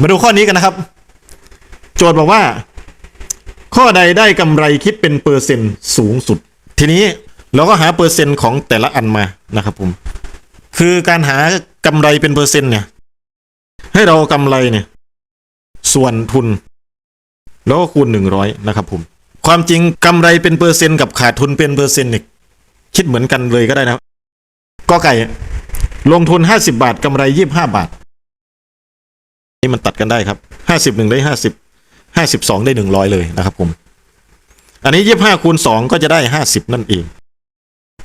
มาดูข้อนี้กันนะครับ โจทย์บอกว่า ข้อใดได้กำไรคิดเป็นเปอร์เซ็นต์สูงสุด ทีนี้เราก็หาเปอร์เซ็นต์ของแต่ละอันมานะครับผม คือการหากำไรเป็นเปอร์เซ็นต์เนี่ย ให้เรากำไรเนี่ย ส่วนทุน แล้วก็คูณหนึ่งร้อยนะครับผม ความจริงกำไรเป็นเปอร์เซ็นต์กับขาดทุนเป็นเปอร์เซ็นต์เนี่ยคิดเหมือนกันเลยก็ได้นะครับก็ไก่ลงทุนห้าสิบาทกำไรยี่บห้าบา ที่มันตัดกันได้ครับห้าสิบหนึ่งได้ห้าสิบห้าสิบสองได้หนึ่งร้อยเลยนะครับผม อันนี้ยี่ห้าคูณสองก็จะได้ห้าสิบนั่นเอง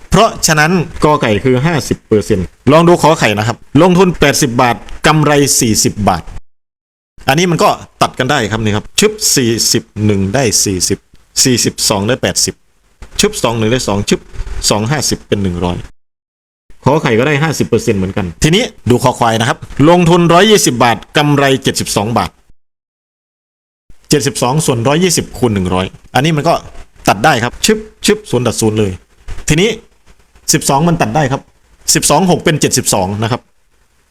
เพราะฉะนั้นกอไก่คือห้าสิบเปอร์เซ็นลองดูขอไข่นะครับ ลงทุนแปดสิบาทกำไรสี่สิบบาท อันนี้มันก็ตัดกันได้ครับนี่ครับชึบสี่สิบหนึ่งได้สี่สิบสี่สิบสองได้แปดสิบชึบสองหนึ่งได้สองชึบสองห้าสิบเป็นหนึ่งร้อย ขอไข่ก็ได้ห้าสิบเปอร์เซ็นเหมือนกัน ทีนี้ดูคอควายนะครับ ลงทุนร้อยยี่สิบาทกำไรเจ็ดสิบสองบาทเจ็ดสิบสองส่วนร้อยยี่สิบคูณหนึ่งร้อยอันนี้มันก็ตัดได้ครับ ชึบชึบศูนย์ตัดศูนย์เลย ทีนี้สิบสองมันตัดได้ครับสิบสองหกเป็นเจ็ดสิบสองนะครับ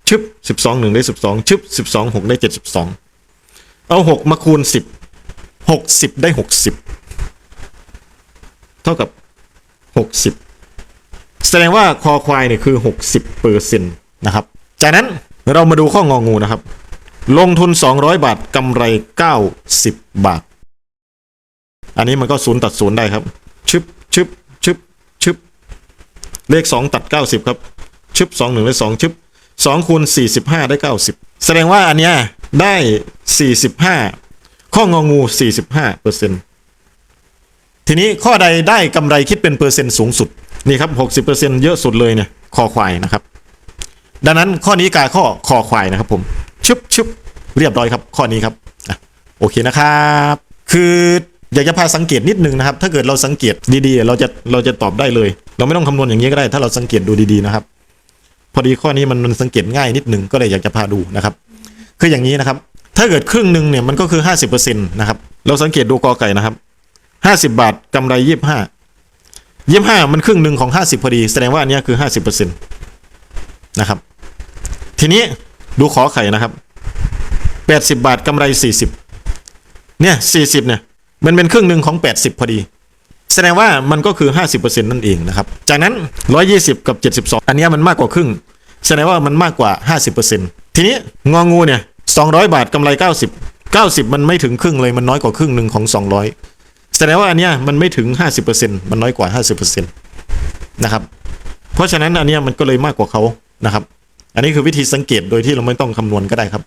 ชึบสิบสองหนึ่งได้สิบสองชึบสิบสองหกได้เจ็ดสิบสองเอาหกมาคูณสิบหกสิบได้หกสิบเท่ากับหกสิบ แสดงว่าคอควายเนี่ยคือหกสิบเปอร์เซ็นต์นะครับ จากนั้นเรามาดูข้ององูนะครับ ลงทุนสองร้อยบาทกำไรเก้าสิบบาท อันนี้มันก็ศูนย์ตัดศูนย์ได้ครับ ชึบชึบชึบชึบเลขสองตัดเก้าสิบครับ ชึบสองหนึ่งได้สองชึบสองคูณสี่สิบห้าได้เก้าสิบแสดงว่าอันเนี้ยได้สี่สิบห้าข้ององูสี่สิบห้าเปอร์เซ็นต์ทีนี้ข้อใดได้กำไรคิดเป็นเปอร์เซ็นต์สูงสุด นี่ครับหกสิบเปอร์เซ็นเยอะสุดเลยเนี่ยคอควายนะครับ ดังนั้นข้อนี้กาข้อคอควายนะครับ ผมชึบชึบเรียบร้อยครับ ข้อนี้ครับอโอเคนะครับ คืออยากจะพาสังเกตนิดนึงนะครับ ถ้าเกิดเราสังเกตดีๆ เราจะเราจะตอบได้เลย เราไม่ต้องคำนวณอย่างนี้ก็ได้ ถ้าเราสังเกตดูดีๆนะครับ พอดีข้อนี้มันมันสังเกตง่ายนิดนึงก็เลยอยากจะพาดูนะครับ คืออย่างนี้นะครับ ถ้าเกิดครึ่งหนึ่งเนี่ยมันก็คือห้าสิบเปอร์เซ็นต์นะครับ เราสังเกตดูกอไก่นะครับห้าสิบาทกำไรยี่สิบห ยี่ห้ามันครึ่งหนึ่งของห้าสิบพอดี แสดงว่าอันนี้คือห้าสิบเปอร์เซ็นต์นะครับ ทีนี้ดูขอไข่นะครับแปดสิบบาทกำไรสี่สิบเนี่ยสี่สิบเนี่ยมันเป็นครึ่งหนึ่งของแปดสิบพอดี แสดงว่ามันก็คือ50%นั่นเองนะครับ จากนั้น120กับ72อันนี้มันมากกว่าครึ่ง แสดงว่ามันมากกว่า50%ทีนี้งองูเนี่ย200บาทกำไร90 90มันไม่ถึงครึ่งเลยมันน้อยกว่าครึ่งหนึ่งของ200 แสดงว่าอันเนี้ยมันไม่ถึง 50%มันน้อยกว่า 50%นะครับ เพราะฉะนั้นอันเนี้ยมันก็เลยมากกว่าเขานะครับ อันนี้คือวิธีสังเกตโดยที่เราไม่ต้องคำนวณก็ได้ครับ